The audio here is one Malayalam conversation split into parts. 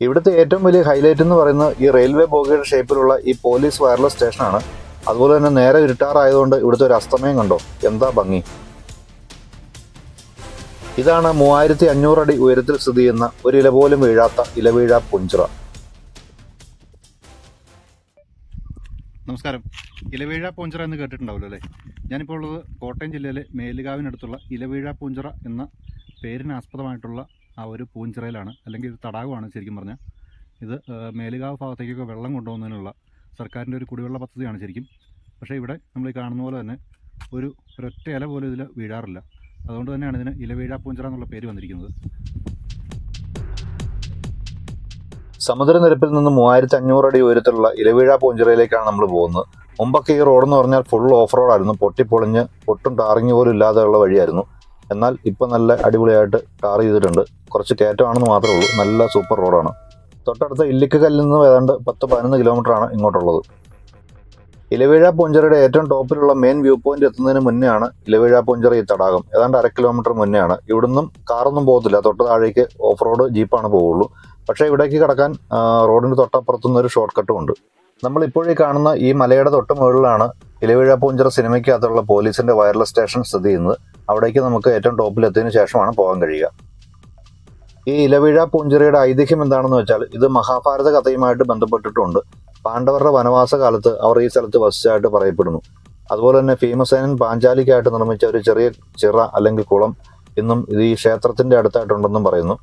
ഇവിടുത്തെ ഏറ്റവും വലിയ ഹൈലൈറ്റ് എന്ന് പറയുന്നത് ഈ റെയിൽവേ ബോഗിയുടെ ഷേപ്പിലുള്ള ഈ പോലീസ് വയർലെസ് സ്റ്റേഷനാണ് അതുപോലെ തന്നെ നേരെ ഇരുട്ടാറായതുകൊണ്ട് ഇവിടുത്തെ ഒരു അസ്തമയം കണ്ടോ? എന്താ ഭംഗി? ഇതാണ് മൂവായിരത്തി അഞ്ഞൂറ് അടി ഉയരത്തിൽ സ്ഥിതി ചെയ്യുന്ന ഒരു ഇല പോലും വീഴാത്ത ഇലവീഴ പുഞ്ചിറ. നമസ്കാരം. ഇലവീഴ പൂഞ്ചിറ എന്ന് കേട്ടിട്ടുണ്ടാവുമല്ലോ അല്ലേ? ഞാനിപ്പോൾ ഉള്ളത് കോട്ടയം ജില്ലയിലെ മേലുകാവിനടുത്തുള്ള ഇലവീഴ പൂഞ്ചിറ എന്ന പേരിന് ആസ്പദമായിട്ടുള്ള ആ ഒരു പൂഞ്ചിറയിലാണ് അല്ലെങ്കിൽ ഒരു തടാകമാണ് ശരിക്കും പറഞ്ഞാൽ. ഇത് മേലുകാവ് ഭാഗത്തേക്കൊക്കെ വെള്ളം കൊണ്ടുപോകുന്നതിനുള്ള സർക്കാരിന്റെ ഒരു കുടിവെള്ള പദ്ധതിയാണ് ശരിക്കും. പക്ഷേ ഇവിടെ നമ്മൾ ഈ കാണുന്ന പോലെ തന്നെ ഒരു ഒരൊറ്റ ഇല പോലും ഇതിൽ വീഴാറില്ല. അതുകൊണ്ട് തന്നെയാണ് ഇതിന് ഇലവീഴ പൂഞ്ചിറ എന്നുള്ള പേര് വന്നിരിക്കുന്നത്. സമുദ്രനിരപ്പിൽ നിന്ന് മൂവായിരത്തി അഞ്ഞൂറ് അടി ഉയരത്തിലുള്ള ഇലവീഴ പൂഞ്ചിറയിലേക്കാണ് നമ്മൾ പോകുന്നത്. മുമ്പൊക്കെ ഈ റോഡെന്ന് പറഞ്ഞാൽ ഫുൾ ഓഫ് റോഡായിരുന്നു പൊട്ടിപ്പൊളിഞ്ഞ് ഒട്ടും ടാറിങ് പോലും ഇല്ലാതെയുള്ള വഴിയായിരുന്നു. എന്നാൽ ഇപ്പം നല്ല അടിപൊളിയായിട്ട് ടാർ ചെയ്തിട്ടുണ്ട്. കുറച്ച് കയറ്റമാണെന്ന് മാത്രമേ ഉള്ളൂ. നല്ല സൂപ്പർ റോഡാണ് തൊട്ടടുത്ത ഇല്ലിക്കല്ലിൽ നിന്ന് ഏതാണ്ട് പത്ത് പതിനൊന്ന് കിലോമീറ്ററാണ് ഇങ്ങോട്ടുള്ളത്. ഇലവേഴ പൂഞ്ചിറയുടെ ഏറ്റവും ടോപ്പിലുള്ള മെയിൻ വ്യൂ പോയിന്റ് എത്തുന്നതിന് മുന്നെയാണ് ഇലവേഴ പൂഞ്ചിറ ഈ തടാകം. ഏതാണ്ട് അര കിലോമീറ്റർ മുന്നെയാണ്. ഇവിടുന്നും കാറൊന്നും പോകത്തില്ല. തൊട്ട് താഴേക്ക് ഓഫ് റോഡ് ജീപ്പാണ് പോവുള്ളൂ. പക്ഷേ ഇവിടേക്ക് കടക്കാൻ റോഡിന് തൊട്ടപ്പുറത്തുനിന്ന് ഒരു ഷോർട്ട് കട്ടും ഉണ്ട്. നമ്മൾ ഇപ്പോഴീ കാണുന്ന ഈ മലയുടെ തൊട്ട് മുകളിലാണ് ഇലവേഴ പൂഞ്ചിറ സിനിമയ്ക്കകത്തുള്ള പോലീസിന്റെ വയർലെസ് സ്റ്റേഷൻ സ്ഥിതി ചെയ്യുന്നത്. അവിടേക്ക് നമുക്ക് ഏറ്റവും ടോപ്പിൽ എത്തിയതിനു ശേഷമാണ് പോകാൻ കഴിയുക. ഈ ഇലവീഴ പൂഞ്ചിറയുടെ ഐതിഹ്യം എന്താണെന്ന് വെച്ചാൽ ഇത് മഹാഭാരത കഥയുമായിട്ട് ബന്ധപ്പെട്ടിട്ടുണ്ട്. പാണ്ഡവരുടെ വനവാസ കാലത്ത് അവർ ഈ സ്ഥലത്ത് വസിച്ചതായിട്ട് പറയപ്പെടുന്നു. അതുപോലെ തന്നെ ഭീമസേനൻ പാഞ്ചാലിക്കായിട്ട് നിർമ്മിച്ച ഒരു ചെറിയ ചിറ അല്ലെങ്കിൽ കുളം ഇന്നും ഇത് ഈ ക്ഷേത്രത്തിന്റെ അടുത്തായിട്ടുണ്ടെന്നും പറയുന്നു.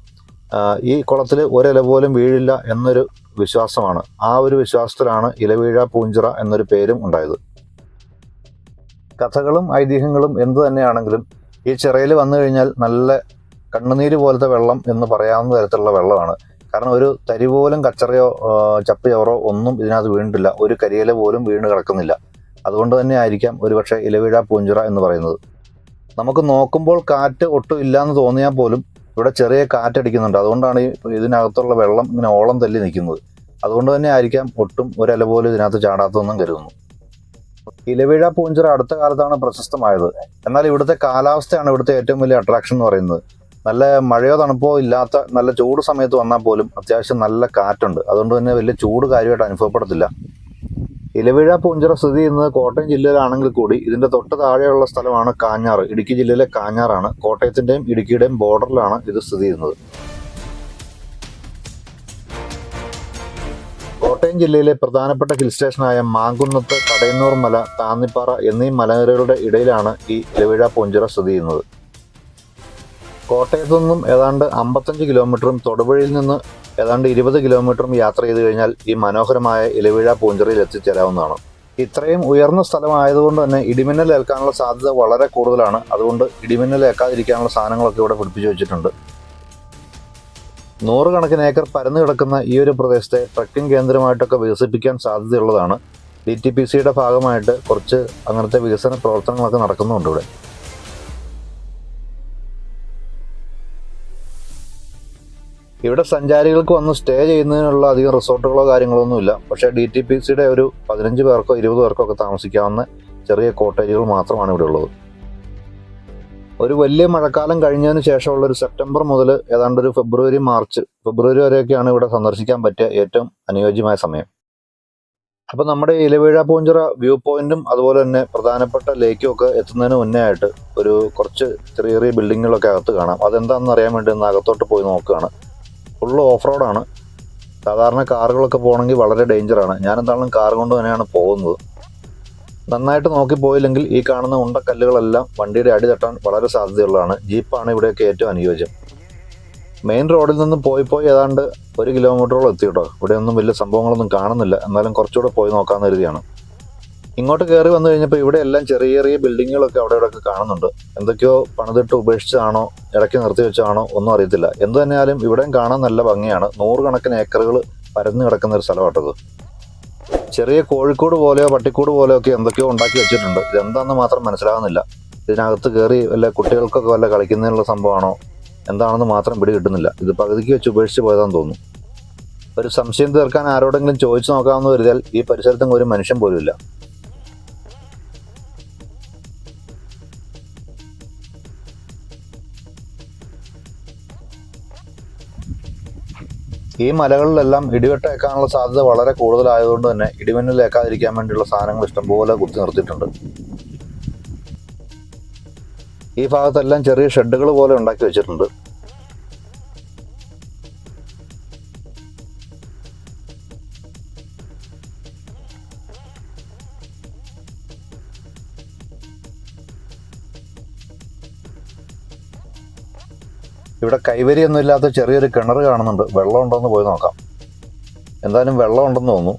ഈ കുളത്തിൽ ഒരില പോലും വീഴില്ല എന്നൊരു വിശ്വാസമാണ്. ആ ഒരു വിശ്വാസത്തിലാണ് ഇലവീഴ പൂഞ്ചിറ എന്നൊരു പേരും ഉണ്ടായത്. കഥകളും ഐതിഹ്യങ്ങളും എന്തു തന്നെയാണെങ്കിലും ഈ ചിറയിൽ വന്നു കഴിഞ്ഞാൽ നല്ല കണ്ണുനീര് പോലത്തെ വെള്ളം എന്ന് പറയാവുന്ന തരത്തിലുള്ള വെള്ളമാണ്. കാരണം ഒരു തരി പോലും കച്ചറയോ ചപ്പയോറോ ഒന്നും ഇതിനകത്ത് വീണിട്ടില്ല. ഒരു കരിയില പോലും വീണ് കിടക്കുന്നില്ല. അതുകൊണ്ട് തന്നെ ആയിരിക്കാം ഒരുപക്ഷെ ഇലവീഴ പൂഞ്ചിറ എന്ന് പറയുന്നത്. നമുക്ക് നോക്കുമ്പോൾ കാറ്റ് ഒട്ടും ഇല്ലാന്ന് തോന്നിയാൽ പോലും ഇവിടെ ചെറിയ കാറ്റടിക്കുന്നുണ്ട്. അതുകൊണ്ടാണ് ഈ ഇതിനകത്തുള്ള വെള്ളം ഇങ്ങനെ ഓളം തല്ലി നിൽക്കുന്നത്. അതുകൊണ്ട് തന്നെ ആയിരിക്കാം ഒട്ടും ഒരല പോലും ഇതിനകത്ത് ചാടാത്തതെന്നും കരുതുന്നു. ഇലവീഴ പൂഞ്ചിറ അടുത്ത കാലത്താണ് പ്രശസ്തമായത്. എന്നാൽ ഇവിടുത്തെ കാലാവസ്ഥയാണ് ഇവിടുത്തെ ഏറ്റവും വലിയ അട്രാക്ഷൻ എന്ന് പറയുന്നത്. നല്ല മഴയോ തണുപ്പോ ഇല്ലാത്ത നല്ല ചൂട് സമയത്ത് വന്നാൽ പോലും അത്യാവശ്യം നല്ല കാറ്റുണ്ട്. അതുകൊണ്ട് തന്നെ വലിയ ചൂട് കാര്യമായിട്ട് അനുഭവപ്പെടത്തില്ല. ഇലവിഴ പൂഞ്ചിറ സ്ഥിതി ചെയ്യുന്നത് കോട്ടയം ജില്ലയിലാണെങ്കിൽ കൂടി ഇതിന്റെ തൊട്ട് താഴെയുള്ള സ്ഥലമാണ് കാഞ്ഞാറ്. ഇടുക്കി ജില്ലയിലെ കാഞ്ഞാറാണ്. കോട്ടയത്തിന്റെയും ഇടുക്കിയുടെയും ബോർഡറിലാണ് ഇത് സ്ഥിതി ചെയ്യുന്നത്. കോട്ടയം ജില്ലയിലെ പ്രധാനപ്പെട്ട ഹിൽ സ്റ്റേഷനായ മാങ്കുന്നത്ത് കടയന്നൂർ മല താന്നിപ്പാറ എന്നീ മലനിരകളുടെ ഇടയിലാണ് ഈ ഇലവിഴ പൂഞ്ചിറ സ്ഥിതി ചെയ്യുന്നത്. കോട്ടയത്തു നിന്നും ഏതാണ്ട് അമ്പത്തഞ്ച് കിലോമീറ്ററും തൊടുപുഴയിൽ നിന്ന് ഏതാണ്ട് ഇരുപത് കിലോമീറ്ററും യാത്ര ചെയ്തു കഴിഞ്ഞാൽ ഈ മനോഹരമായ ഇലവിഴ പൂഞ്ചിറയിൽ എത്തിച്ചേരാവുന്നതാണ്. ഇത്രയും ഉയർന്ന സ്ഥലമായതുകൊണ്ട് തന്നെ ഇടിമിന്നൽ ഏൽക്കാനുള്ള സാധ്യത വളരെ കൂടുതലാണ്. അതുകൊണ്ട് ഇടിമിന്നൽ ഏൽക്കാതിരിക്കാനുള്ള സാധനങ്ങളൊക്കെ ഇവിടെ പിടിപ്പിച്ചു വെച്ചിട്ടുണ്ട്. നൂറുകണക്കിന് ഏക്കർ പരന്നു കിടക്കുന്ന ഈ ഒരു പ്രദേശത്തെ ട്രക്കിംഗ് കേന്ദ്രമായിട്ടൊക്കെ വികസിപ്പിക്കാൻ സാധ്യതയുള്ളതാണ്. ഡി ടി പി സിയുടെ ഭാഗമായിട്ട് കുറച്ച് അങ്ങനത്തെ വികസന പ്രവർത്തനങ്ങളൊക്കെ നടക്കുന്നുണ്ട് ഇവിടെ. ഇവിടെ സഞ്ചാരികൾക്ക് വന്ന് സ്റ്റേ ചെയ്യുന്നതിനുള്ള അധികം റിസോർട്ടുകളോ കാര്യങ്ങളോ ഒന്നുമില്ല പക്ഷേ ഡി ടി പി സിയുടെ ഒരു പതിനഞ്ച് പേർക്കോ ഇരുപത് പേർക്കോ ഒക്കെ താമസിക്കാവുന്ന ചെറിയ കോട്ടേജുകൾ മാത്രമാണ് ഇവിടെ ഉള്ളത്. ഒരു വലിയ മഴക്കാലം കഴിഞ്ഞതിന് ശേഷമുള്ള ഒരു സെപ്റ്റംബർ മുതൽ ഏതാണ്ട് ഒരു ഫെബ്രുവരി മാർച്ച് ഫെബ്രുവരി വരെയൊക്കെയാണ് ഇവിടെ സന്ദർശിക്കാൻ പറ്റിയ ഏറ്റവും അനുയോജ്യമായ സമയം. അപ്പം നമ്മുടെ ഇലവീഴ പൂഞ്ചിറ വ്യൂ പോയിന്റും അതുപോലെ തന്നെ പ്രധാനപ്പെട്ട ലേക്കും ഒക്കെ എത്തുന്നതിന് മുന്നേ ആയിട്ട് ഒരു കുറച്ച് ചെറിയ ചെറിയ ബിൽഡിങ്ങുകളൊക്കെ അകത്ത് കാണാം. അതെന്താണെന്ന് അറിയാൻ വേണ്ടി ഒന്ന് അകത്തോട്ട് പോയി നോക്കുകയാണ്. ഫുള്ള് ഓഫ് റോഡാണ്. സാധാരണ കാറുകളൊക്കെ പോകണമെങ്കിൽ വളരെ ഡേഞ്ചറാണ്. ഞാൻ എന്തായാലും കാർ കൊണ്ട് തന്നെയാണ് പോകുന്നത്. നന്നായിട്ട് നോക്കി പോയില്ലെങ്കിൽ ഈ കാണുന്ന ഉണ്ടക്കല്ലുകളെല്ലാം വണ്ടിയുടെ അടി തട്ടാൻ വളരെ സാധ്യതയുള്ളതാണ്. ജീപ്പാണ് ഇവിടെയൊക്കെ ഏറ്റവും അനുയോജ്യം. മെയിൻ റോഡിൽ നിന്ന് പോയി പോയി ഏതാണ്ട് ഒരു കിലോമീറ്ററോളം എത്തി കേട്ടോ. ഇവിടെ ഒന്നും വലിയ സംഭവങ്ങളൊന്നും കാണുന്നില്ല. എന്നാലും കുറച്ചുകൂടെ പോയി നോക്കാമെന്ന് കരുതിയാണ്. ഇങ്ങോട്ട് കയറി വന്നു കഴിഞ്ഞപ്പോൾ ഇവിടെ എല്ലാം ചെറിയ ചെറിയ ബിൽഡിങ്ങുകളൊക്കെ അവിടെ ഇവിടെയൊക്കെ കാണുന്നുണ്ട്. എന്തൊക്കെയോ പണിതിട്ട് ഉപേക്ഷിച്ചാണോ ഇടയ്ക്ക് നിർത്തി വെച്ചാണോ ഒന്നും അറിയത്തില്ല. എന്തു തന്നെയാലും ഇവിടെയും കാണാൻ നല്ല ഭംഗിയാണ്. നൂറുകണക്കിന് ഏക്കറുകൾ പരന്നു കിടക്കുന്ന ഒരു സ്ഥലമാട്ടത് ചെറിയ കോഴിക്കോട് പോലെയോ പട്ടിക്കൂട് പോലെയോ ഒക്കെ എന്തൊക്കെയോ ഉണ്ടാക്കി വെച്ചിട്ടുണ്ട്. ഇതെന്താണെന്ന് മാത്രം മനസ്സിലാകുന്നില്ല. ഇതിനകത്ത് കയറി വല്ല കുട്ടികൾക്കൊക്കെ വല്ല കളിക്കുന്നതിനുള്ള സംഭവമാണോ? എന്താണെന്ന് മാത്രം പിടി കിട്ടുന്നില്ല. ഇത് പകുതിക്ക് വെച്ച് ഉപേക്ഷിച്ച് പോയതാന്ന് തോന്നുന്നു. ഒരു സംശയം തീർക്കാൻ ആരോടെങ്കിലും ചോദിച്ചു നോക്കാമെന്ന് കരുതിയാൽ ഈ പരിസരത്തും ഒരു മനുഷ്യൻ പോലും ഈ മലകളിലെല്ലാം ഇടിവെട്ടേക്കാനുള്ള സാധ്യത വളരെ കൂടുതലായതുകൊണ്ട് തന്നെ ഇടിമിന്നലേക്കാതിരിക്കാൻ വേണ്ടിയുള്ള സാധനങ്ങൾ ഇഷ്ടംപോലെ കുത്തി നിർത്തിയിട്ടുണ്ട്. ഈ ഭാഗത്തെല്ലാം ചെറിയ ഷെഡുകൾ പോലെ ഉണ്ടാക്കി വെച്ചിട്ടുണ്ട്. ഇവിടെ കൈവരിയൊന്നും ഇല്ലാത്ത ചെറിയൊരു കിണർ കാണുന്നുണ്ട്. വെള്ളം പോയി നോക്കാം. എന്തായാലും വെള്ളം ഉണ്ടെന്ന് തോന്നുന്നു.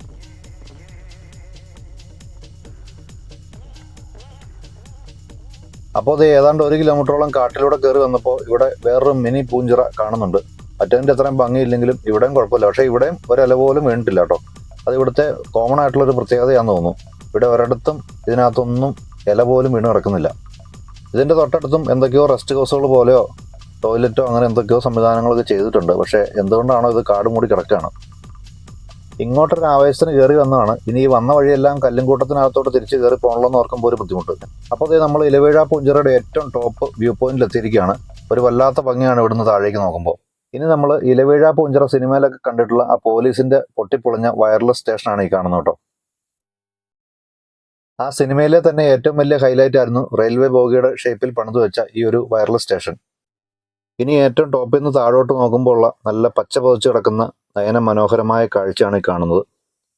അപ്പോൾ അത് ഏതാണ്ട് ഒരു കിലോമീറ്ററോളം കാട്ടിലൂടെ കയറി വന്നപ്പോൾ ഇവിടെ വേറൊരു മിനി പൂഞ്ചിറ കാണുന്നുണ്ട്. മറ്റേതിന്റെ അത്രയും ഭംഗിയില്ലെങ്കിലും ഇവിടെയും കുഴപ്പമില്ല. പക്ഷേ ഇവിടെയും ഒരല പോലും വീണിട്ടില്ല കേട്ടോ. അത് ഇവിടുത്തെ കോമൺ ആയിട്ടുള്ളൊരു പ്രത്യേകതയാണെന്ന് തോന്നുന്നു. ഇവിടെ ഒരിടത്തും ഇതിനകത്തൊന്നും ഇല പോലും വീണ് കിടക്കുന്നില്ല. ഇതിന്റെ തൊട്ടടുത്തും എന്തൊക്കെയോ റെസ്റ്റ് ഹൗസുകൾ പോലെയോ ടോയ്ലറ്റോ അങ്ങനെ എന്തൊക്കെയോ സംവിധാനങ്ങളൊക്കെ ചെയ്തിട്ടുണ്ട്. പക്ഷേ എന്തുകൊണ്ടാണോ ഇത് കാട് മൂടി കിടക്കുകയാണ് ഇങ്ങോട്ടൊരു ആവേശത്തിന് കയറി വന്നതാണ്. ഇനി ഈ വന്ന വഴിയെല്ലാം കല്ലുംകൂട്ടത്തിനകത്തോട്ട് തിരിച്ച് കയറി പോകണമെന്ന് ഓർക്കുമ്പോൾ ഒരു ബുദ്ധിമുട്ട്. അപ്പോൾ നമ്മൾ ഇലവേഴ പൂഞ്ചിറയുടെ ഏറ്റവും ടോപ്പ് വ്യൂ പോയിന്റിൽ എത്തിയിരിക്കുകയാണ്. ഒരു വല്ലാത്ത ഭംഗിയാണ് ഇവിടുന്ന് താഴേക്ക് നോക്കുമ്പോൾ. ഇനി നമ്മൾ ഇലവേഴ പൂഞ്ചിറ സിനിമയിലൊക്കെ കണ്ടിട്ടുള്ള ആ പോലീസിന്റെ പൊട്ടിപ്പൊളിഞ്ഞ വയർലെസ് സ്റ്റേഷനാണ് ഈ കാണുന്നത് കേട്ടോ. ആ സിനിമയിലെ തന്നെ ഏറ്റവും വലിയ ഹൈലൈറ്റ് ആയിരുന്നു റെയിൽവേ ബോഗിയുടെ ഷേപ്പിൽ പണിതു വെച്ച ഈ ഒരു വയർലെസ് സ്റ്റേഷൻ ഇനി ഏറ്റവും ടോപ്പിൽ നിന്ന് താഴോട്ട് നോക്കുമ്പോൾ ഉള്ള നല്ല പച്ച പതിച്ച് കിടക്കുന്ന നയന മനോഹരമായ കാഴ്ചയാണ് ഈ കാണുന്നത്.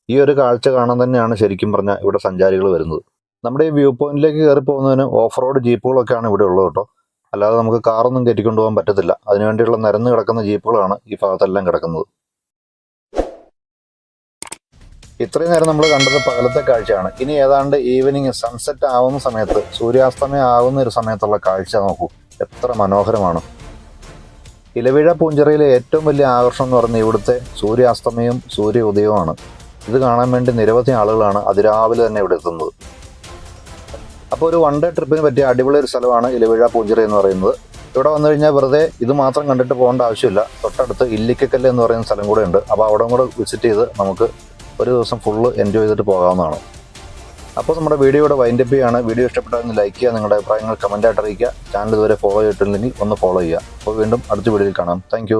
ഈ ഒരു കാഴ്ച കാണാൻ തന്നെയാണ് ശരിക്കും പറഞ്ഞാൽ ഇവിടെ സഞ്ചാരികൾ വരുന്നത്. നമ്മുടെ ഈ വ്യൂ പോയിന്റിലേക്ക് കയറി പോകുന്നതിന് ഓഫ് റോഡ് ജീപ്പുകളൊക്കെയാണ് ഇവിടെ ഉള്ളത് കേട്ടോ. അല്ലാതെ നമുക്ക് കാറൊന്നും കയറ്റിക്കൊണ്ടു പോകാൻ പറ്റത്തില്ല. അതിനുവേണ്ടിയുള്ള നിരന്ന് കിടക്കുന്ന ജീപ്പുകളാണ് ഈ ഭാഗത്തെല്ലാം കിടക്കുന്നത്. ഇത്രയും നേരം നമ്മൾ കണ്ടത് പകലത്തെ കാഴ്ചയാണ്. ഇനി ഏതാണ്ട് ഈവനിങ് സൺസെറ്റ് ആവുന്ന സമയത്ത് സൂര്യാസ്തമയം ആവുന്ന ഒരു സമയത്തുള്ള കാഴ്ച നോക്കൂ. എത്ര മനോഹരമാണ്. ഇലവിഴ പൂഞ്ചിറയിലെ ഏറ്റവും വലിയ ആകർഷണം എന്ന് പറയുന്നത് ഇവിടുത്തെ സൂര്യാസ്തമയവും സൂര്യ ഉദയവുമാണ് ഇത് കാണാൻ വേണ്ടി നിരവധി ആളുകളാണ് അതിരാവിലെ തന്നെ ഇവിടെ എത്തുന്നത്. അപ്പോൾ ഒരു വൺ ഡേ ട്രിപ്പിന് പറ്റിയ അടിപൊളി ഒരു സ്ഥലമാണ് ഇലവിഴ പൂഞ്ചിറ എന്ന് പറയുന്നത്. ഇവിടെ വന്നു കഴിഞ്ഞാൽ വെറുതെ ഇത് മാത്രം കണ്ടിട്ട് പോകേണ്ട ആവശ്യമില്ല. തൊട്ടടുത്ത് ഇല്ലിക്കക്കല്ല് എന്ന് പറയുന്ന സ്ഥലം കൂടെ ഉണ്ട്. അപ്പോൾ അവിടെ കൂടെ വിസിറ്റ് ചെയ്ത് നമുക്ക് ഒരു ദിവസം ഫുള്ള് എൻജോയ് ചെയ്തിട്ട് പോകാവുന്നതാണ്. അപ്പോൾ നമ്മുടെ വീഡിയോയുടെ വൈൻഡപ്പ് ചെയ്യുകയാണ് വീഡിയോ ഇഷ്ടപ്പെട്ടാൽ ലൈക്ക് ചെയ്യുക നിങ്ങളുടെ അഭിപ്രായങ്ങൾ കമന്റായിട്ട് അറിയിക്കുക. ചാനൽ ഇതുവരെ ഫോളോ ചെയ്തിട്ടുണ്ടെങ്കിൽ ഒന്ന് ഫോളോ ചെയ്യുക. അപ്പോൾ വീണ്ടും അടുത്ത വീഡിയോയിൽ കാണാം. താങ്ക്